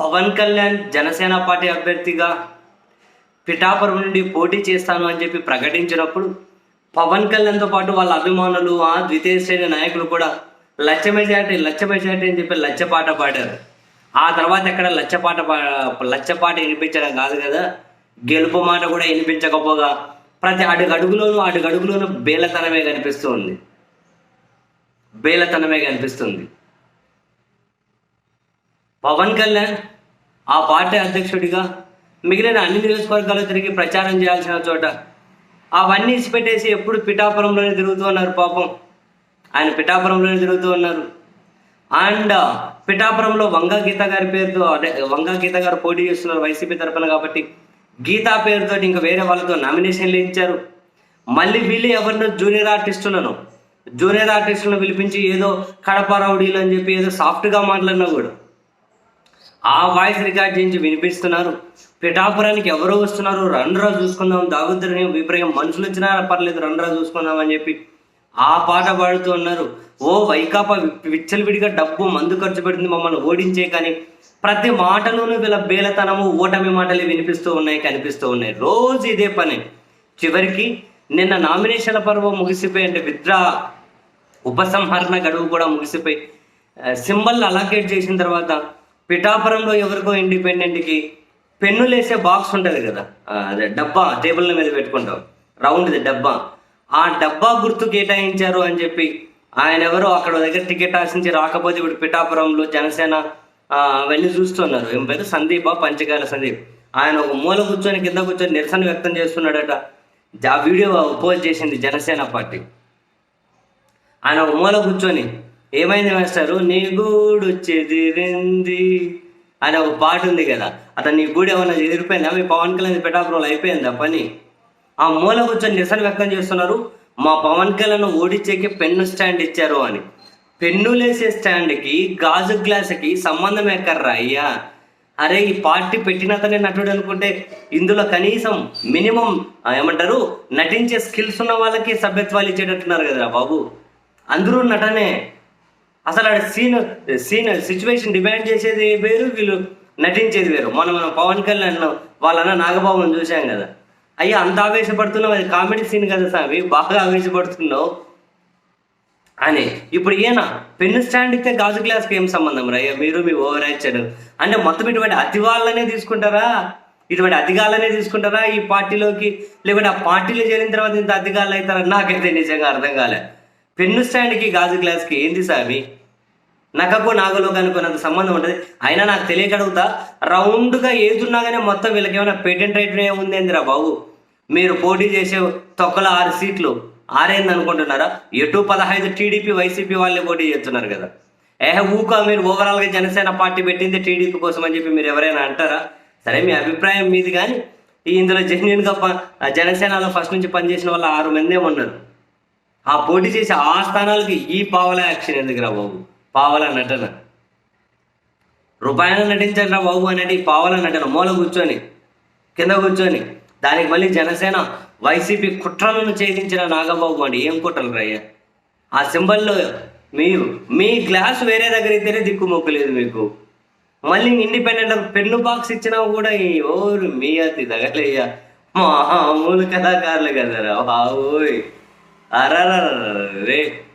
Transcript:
Pawan Kalyan Janasena party అభ్యర్థిగా పిఠాపురం నుండి పోటీ చేస్తాను అని చెప్పి ప్రకటించినప్పుడు పవన్ కళ్యాణ్తో పాటు వాళ్ళ అభిమానులు ఆ ద్వితీయ శ్రేణి నాయకులు కూడా లచ్చ మెజార్టీ లచ్చ మెజార్టీ అని చెప్పి లచ్చపాట పాడారు. ఆ తర్వాత ఎక్కడ లచ్చపాట పా- లచ్చపాట వినిపించడం కాదు కదా గెలుపు మాట కూడా వినిపించకపోగా ప్రతి అడుగడుగులోనూ అడుగడుగులోనూ అడుగు బేలతనమే కనిపిస్తూ ఉంది బేలతనమే కనిపిస్తుంది. పవన్ కళ్యాణ్ ఆ పార్టీ అధ్యక్షుడిగా మిగిలిన అన్ని నియోజకవర్గాల్లో తిరిగి ప్రచారం చేయాల్సిన చోట అవన్నీ ఇసిపెట్టేసి ఎప్పుడు పిఠాపురంలోనే తిరుగుతూ ఉన్నారు పాపం. ఆయన పిఠాపురంలోనే తిరుగుతూ ఉన్నారు. అండ్ పిఠాపురంలో వంగ గీత గారి పేరుతో వంగ గీత గారు పోటీ చేస్తున్నారు వైసీపీ తరఫున కాబట్టి గీతా పేరుతో ఇంకా వేరే వాళ్ళతో నామినేషన్లు ఇచ్చారు మళ్ళీ వీళ్ళు ఎవరినో జూనియర్ ఆర్టిస్టులను జూనియర్ ఆర్టిస్టులను పిలిపించి ఏదో కడప రౌడీలు అని చెప్పి ఏదో సాఫ్ట్గా మాట్లాడినా కూడా ఆ వాయిస్ రికార్డ్ చేయించి వినిపిస్తున్నారు. పిఠాపురానికి ఎవరు వస్తున్నారు. రండ్రా చూసుకుందాం. దాగుద్దరని విపరీతం మనుషులు వచ్చినా పర్లేదు రండ్రా చూసుకుందాం అని చెప్పి ఆ పాట పాడుతూ ఉన్నారు. ఓ వైకాపా విచ్చలవిడిగా డబ్బు మందు ఖర్చు పెడుతుంది మమ్మల్ని ఓడించే కానీ ప్రతి మాటలోనూ వీళ్ళ బేలతనము ఓటమి మాటలు వినిపిస్తూ ఉన్నాయి కనిపిస్తూ ఉన్నాయి. రోజు ఇదే పని. చివరికి నిన్న నామినేషన్ల పర్వం ముగిసిపోయి అంటే విద్రా ఉపసంహరణ గడువు కూడా ముగిసిపోయి సింబల్ అలాకేట్ చేసిన తర్వాత పిఠాపురంలో ఎవరికో ఇండిపెండెంట్కి పెన్నులేసే బాక్స్ ఉంటుంది కదా. అదే డబ్బా టేబుల్ మీద పెట్టుకుంటాం. రౌండ్ది డబ్బా. ఆ డబ్బా గుర్తు కేటాయించారు అని చెప్పి ఆయన ఎవరో అక్కడ దగ్గర టికెట్ ఆశించి రాకపోతే ఇప్పుడు పిఠాపురంలో జనసేన వెళ్ళి చూస్తున్నారు. ఏం పేరు? సందీప? పంచకాల సందీప్. ఆయన ఒక మూల కూర్చొని కింద కూర్చొని నిరసన వ్యక్తం చేస్తున్నాడట. ఆ వీడియో పోస్ట్ చేసింది జనసేన పార్టీ. ఆయన ఒక మూల కూర్చొని ఏమైంది మాస్టారు? నీ గూడు చెదిరింది అని ఒక పాట ఉంది కదా అతను నీ గూడు ఏమన్నా చెదిరిపోయిందా మీ పవన్ కళ్యాణ్ పెటాపురంలో అయిపోయిందా పని? ఆ మూల కూర్చొని నిరసన వ్యక్తం చేస్తున్నారు మా పవన్ కళ్యాణ్ ఓడించేకి పెన్ను స్టాండ్ ఇచ్చారు అని. పెన్నులేసే స్టాండ్కి గాజు గ్లాసుకి సంబంధం ఎక్కర్రా అయ్యా? అరే ఈ పార్టీ పెట్టినతనే నటుడు అనుకుంటే ఇందులో కనీసం మినిమం ఏమంటారు నటించే స్కిల్స్ ఉన్న వాళ్ళకి సభ్యత్వాలు ఇచ్చేటట్టున్నారు కదరా బాబు. అందరూ నటనే. అసలు ఆడ సీన్ సీన్ సిచ్యువేషన్ డిమాండ్ చేసేది వేరు వీళ్ళు నటించేది వేరు. మనం మనం పవన్ కళ్యాణ్ వాళ్ళన్న నాగబాబుని చూసాం కదా. అయ్యా అంత ఆవేశపడుతున్నావు అది కామెడీ సీన్ కదా సామి బాగా ఆవేశపడుతున్నావు అని. ఇప్పుడు ఈయన పెన్ను స్టాండ్ ఇస్తే గాజు గ్లాస్కి ఏం సంబంధం రయ్యా మీరు మీ ఓవర్ యాక్షన్ అంటే మొత్తం ఇటువంటి అతి వాళ్ళనే తీసుకుంటారా? ఇటువంటి అధికారులనే తీసుకుంటారా ఈ పార్టీలోకి? లేకుంటే ఆ పార్టీలో చేరిన తర్వాత ఇంత అధికారులు అవుతారా? నాకైతే నిజంగా అర్థం కాలే. పెన్ను స్టాండ్కి గాజు గ్లాస్కి ఏంది సామి? నకకు నాగలోకానికి నాకు సంబంధం ఉంటుంది అయినా నాకు తెలియక అడుగుతా రౌండ్గా ఏదున్నా కానీ మొత్తం వీళ్ళకి ఏమైనా పేటెంట్ రైట్ ఏముందేందిరా బాబు? మీరు పోటీ చేసే తొక్కల ఆరు సీట్లు ఆరేంది అనుకుంటున్నారా? ఎటు పదహైదు టీడీపీ వైసీపీ వాళ్ళే పోటీ చేస్తున్నారు కదా. ఏ ఊక మీరు ఓవరాల్గా జనసేన పార్టీ పెట్టింది టీడీపీ కోసం అని చెప్పి మీరు ఎవరైనా అంటారా? సరే మీ అభిప్రాయం మీది కానీ ఇందులో జెన్యున్గా జనసేనలో ఫస్ట్ నుంచి పనిచేసిన వాళ్ళు ఆరు మందే ఉన్నారు ఆ పోటీ చేసే ఆ స్థానాలకి ఈ పావల యాక్షన్ ఎందుకురా బాబు? పావల నటన. రూపాయలు నటించండి రా బాబు అనేది పావల నటన. మూల కూర్చొని కింద కూర్చొని దానికి మళ్ళీ జనసేన వైసీపీ కుట్రలను ఛేదించిన నాగబాబు అండి ఏం కుట్రలు రయ్యా ఆ సింబల్లో మీరు మీ గ్లాస్ వేరే దగ్గర ఇద్దరే దిక్కు మొక్కలేదు మీకు. మళ్ళీ ఇండిపెండెంట్ పెన్ను బాక్స్ ఇచ్చినా కూడా ఈ ఓరు మీ అతి తగలేయ్యా మామూలు కళాకారులు కదరా బాబోయ్. Arararararé.